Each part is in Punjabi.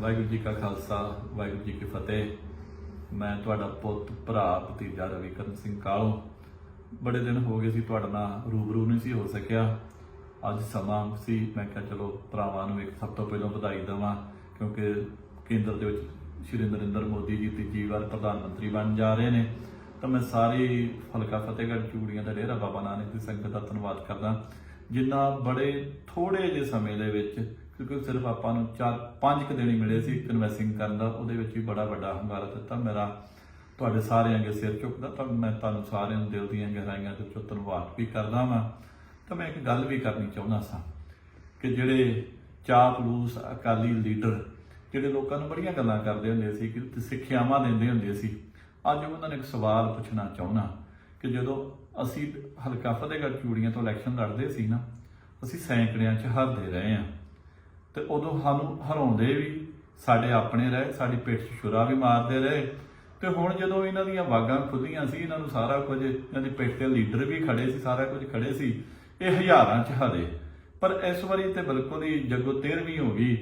ਵਾਹਿਗੁਰੂ ਜੀ ਕਾ ਖਾਲਸਾ, ਵਾਹਿਗੁਰੂ ਜੀ ਕੀ ਫਤਿਹ। ਮੈਂ ਤੁਹਾਡਾ ਪੁੱਤ, ਭਰਾ, ਭਤੀਜਾ ਰਵੀਕਰਨ ਸਿੰਘ ਕਾਲੋ। ਬੜੇ ਦਿਨ ਹੋ ਗਏ ਸੀ ਤੁਹਾਡਾ ਨਾਲ ਰੂਬਰੂ ਨਹੀਂ ਸੀ ਹੋ ਸਕਿਆ। ਅੱਜ ਸਮਾਂ ਸੀ, ਮੈਂ ਕਿਹਾ ਚਲੋ ਭਰਾਵਾਂ ਨੂੰ ਇੱਕ ਸਭ ਤੋਂ ਪਹਿਲਾਂ ਵਧਾਈ ਦੇਵਾਂ, ਕਿਉਂਕਿ ਕੇਂਦਰ ਦੇ ਵਿੱਚ ਸ਼੍ਰੀ ਨਰਿੰਦਰ ਮੋਦੀ ਜੀ ਤੀਜੀ ਵਾਰ ਪ੍ਰਧਾਨ ਮੰਤਰੀ ਬਣ ਜਾ ਰਹੇ ਨੇ। ਤਾਂ ਮੈਂ ਸਾਰੇ ਫਲਕਾ ਫਤਿਹਗੜ੍ਹ ਚੂੜੀਆਂ ਦਾ ਡੇਰਾ ਬਾਬਾ ਨਾਨਕ ਦੀ ਸੰਗਤ ਦਾ ਧੰਨਵਾਦ ਕਰਦਾ। ਜਿੰਨਾ ਬੜੇ ਥੋੜੇ ਜਿਹੇ ਸਮੇਂ ਦੇ ਵਿੱਚ ਕਿਉਂਕਿ ਸਿਰਫ ਆਪਾਂ ਨੂੰ ਚਾਰ, ਪੰਜ ਕੁ ਦਿਨ ਹੀ ਮਿਲੇ ਸੀ ਕਨਵੈਸਿੰਗ ਕਰਨ ਦਾ, ਉਹਦੇ ਵਿੱਚ ਵੀ ਬੜਾ ਵੱਡਾ ਹੰਗਾਰਾ ਦਿੱਤਾ। ਮੇਰਾ ਤੁਹਾਡੇ ਸਾਰਿਆਂ ਦੇ ਸਿਰ ਝੁਕਦਾ, ਤਾਂ ਮੈਂ ਤੁਹਾਨੂੰ ਸਾਰਿਆਂ ਨੂੰ ਦਿਲ ਦੀਆਂ ਗਹਿਰਾਈਆਂ ਦੇ ਵਿੱਚੋਂ ਧੰਨਵਾਦ ਵੀ ਕਰਦਾ ਵਾਂ। ਤਾਂ ਮੈਂ ਇੱਕ ਗੱਲ ਵੀ ਕਰਨੀ ਚਾਹੁੰਦਾ ਸਾਂ ਕਿ ਜਿਹੜੇ ਚਾਪਲੂਸ ਅਕਾਲੀ ਲੀਡਰ, ਜਿਹੜੇ ਲੋਕਾਂ ਨੂੰ ਬੜੀਆਂ ਗੱਲਾਂ ਕਰਦੇ ਹੁੰਦੇ ਸੀ ਕਿ ਸਿੱਖਿਆਵਾਂ ਦਿੰਦੇ ਹੁੰਦੇ ਸੀ, ਅੱਜ ਉਹਨਾਂ ਨੇ ਇੱਕ ਸਵਾਲ ਪੁੱਛਣਾ ਚਾਹੁੰਦਾ ਕਿ ਜਦੋਂ ਅਸੀਂ ਹਲਕਾ ਫਤਿਹਗੜ੍ਹ ਚੂੜੀਆਂ ਤੋਂ ਇਲੈਕਸ਼ਨ ਲੜਦੇ ਸੀ ਨਾ, ਅਸੀਂ ਸੈਂਕੜਿਆਂ 'ਚ ਹਾਰਦੇ ਰਹੇ ਆ ਤੇ ਉਦੋਂ ਸਾਨੂੰ ਹਰਾਉਂਦੇ ਵੀ ਸਾਡੇ ਆਪਣੇ ਰਹੇ, ਸਾਡੀ ਪਿੱਠ 'ਚ ਛੁਰਾ ਵੀ ਮਾਰਦੇ ਰਹੇ। ਤੇ ਹੁਣ ਜਦੋਂ ਇਹਨਾਂ ਦੀਆਂ ਵਾਗਾਂ ਖੁੱਲੀਆਂ ਸੀ, ਇਹਨਾਂ ਨੂੰ ਸਾਰਾ ਕੁਝ, ਇਹਨਾਂ ਦੀ ਪਿੱਠ ਤੇ ਲੀਡਰ ਵੀ ਖੜੇ ਸੀ, ਸਾਰਾ ਕੁਝ ਖੜੇ ਸੀ, ਇਹ ਹਜ਼ਾਰਾਂ 'ਚ ਹਰੇ। ਪਰ ਇਸ ਵਾਰੀ ਤੇ ਬਿਲਕੁਲ ਹੀ ਜੱਗੋ ਤੇਰਵੀਂ ਹੋ ਗਈ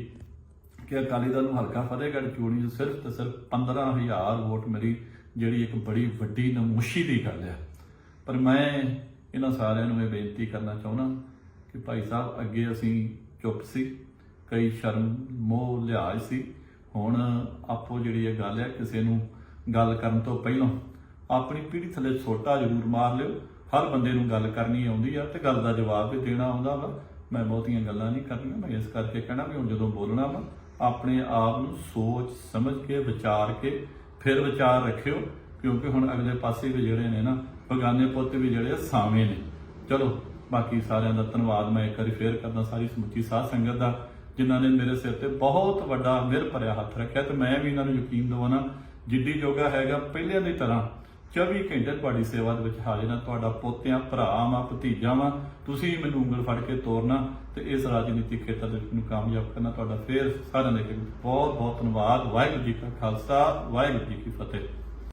ਕਿ ਅਕਾਲੀ ਦਲ ਨੂੰ ਹਲਕਾ ਫਤਿਹਗੜ੍ਹ ਚੂੜੀ 'ਚ ਸਿਰਫ ਤੇ ਸਿਰਫ 15000 ਵੋਟ ਮੇਰੀ ਜਿਹੜੀ ਇੱਕ ਬੜੀ ਵੱਡੀ ਨਮੂਸ਼ੀ ਦੀ ਗੱਲ ਹੈ। ਪਰ ਮੈਂ ਇਹਨਾਂ ਸਾਰਿਆਂ ਨੂੰ ਇਹ ਬੇਨਤੀ ਕਰਨਾ ਚਾਹੁੰਦਾ ਕਿ ਭਾਈ ਸਾਹਿਬ, ਅੱਗੇ ਅਸੀਂ ਚੁੱਪ ਸੀ। ਕਈ ਸ਼ਰਮ ਮੋਹ ਲਿਹਾਜ਼ ਸੀ। ਹੁਣ ਆਪੋ ਜਿਹੜੀ ਇਹ ਗੱਲ ਹੈ, ਕਿਸੇ ਨੂੰ ਗੱਲ ਕਰਨ ਤੋਂ ਪਹਿਲਾਂ ਆਪਣੀ ਪੀੜੀ ਥੱਲੇ ਛੋਟਾ ਜ਼ਰੂਰ ਮਾਰ ਲਿਓ। ਹਰ ਬੰਦੇ ਨੂੰ ਗੱਲ ਕਰਨੀ ਆਉਂਦੀ ਆ ਤੇ ਗੱਲ ਦਾ ਜਵਾਬ ਵੀ ਦੇਣਾ ਆਉਂਦਾ ਵਾ। ਮੈਂ ਬਹੁਤੀਆਂ ਗੱਲਾਂ ਨਹੀਂ ਕਰਨੀਆਂ, ਮੈਂ ਇਸ ਕਰਕੇ ਕਹਿਣਾ ਵੀ ਹੁਣ ਜਦੋਂ ਬੋਲਣਾ ਵਾ, ਆਪਣੇ ਆਪ ਨੂੰ ਸੋਚ ਸਮਝ ਕੇ, ਵਿਚਾਰ ਕੇ, ਫਿਰ ਵਿਚਾਰ ਰੱਖਿਓ, ਕਿਉਂਕਿ ਹੁਣ ਅਗਲੇ ਪਾਸੇ ਵੀ ਜਿਹੜੇ ਨੇ ਨਾ ਬਗਾਨੇ ਪੁੱਤ ਵੀ ਜਿਹੜੇ ਆ ਸਾਵੇਂ ਨੇ। ਚਲੋ, ਬਾਕੀ ਸਾਰਿਆਂ ਦਾ ਧੰਨਵਾਦ, ਮੈਂ ਇੱਕ ਵਾਰੀ ਫੇਰ ਕਰਦਾ ਸਾਰੀ ਸਮੁੱਚੀ ਸਾਧ ਸੰਗਤ ਦਾ। ਜਿਨ੍ਹਾਂ ਨੇ ਮੇਰੇ ਸਿਰ ਤੇ ਬਹੁਤ ਵੱਡਾ ਮਿਹਰ ਭਰਿਆ ਹੱਥ ਰੱਖਿਆ ਤੇ ਮੈਂ ਵੀ ਇਹਨਾਂ ਨੂੰ ਯਕੀਨ ਦਿਵਾਉਣਾ, ਜਿੱਡੀ ਜੋਗਾ ਹੈਗਾ ਪਹਿਲਿਆਂ ਦੀ ਤਰ੍ਹਾਂ 24 ਘੰਟੇ ਤੁਹਾਡੀ ਸੇਵਾ ਦੇ ਵਿੱਚ ਹਾਜ਼ਰ ਹਾਂ। ਤੁਹਾਡਾ ਪੋਤਿਆਂ ਭਰਾ ਵਾਂ ਭਤੀਜਾ ਵਾਂ ਤੁਸੀਂ ਮੈਨੂੰ ਉਂਗਲ ਫੜ ਕੇ ਤੋਰਨਾ ਤੇ ਇਸ ਰਾਜਨੀਤਿਕ ਖੇਤਰ ਦੇ ਵਿੱਚ ਮੈਨੂੰ ਕਾਮਯਾਬ ਕਰਨਾ। ਤੁਹਾਡਾ ਫੇਰ ਸਾਰਿਆਂ ਦੇ ਬਹੁਤ ਬਹੁਤ ਧੰਨਵਾਦ। ਵਾਹਿਗੁਰੂ ਜੀ ਕਾ ਖਾਲਸਾ, ਵਾਹਿਗੁਰੂ ਜੀ ਕੀ ਫਤਿਹ।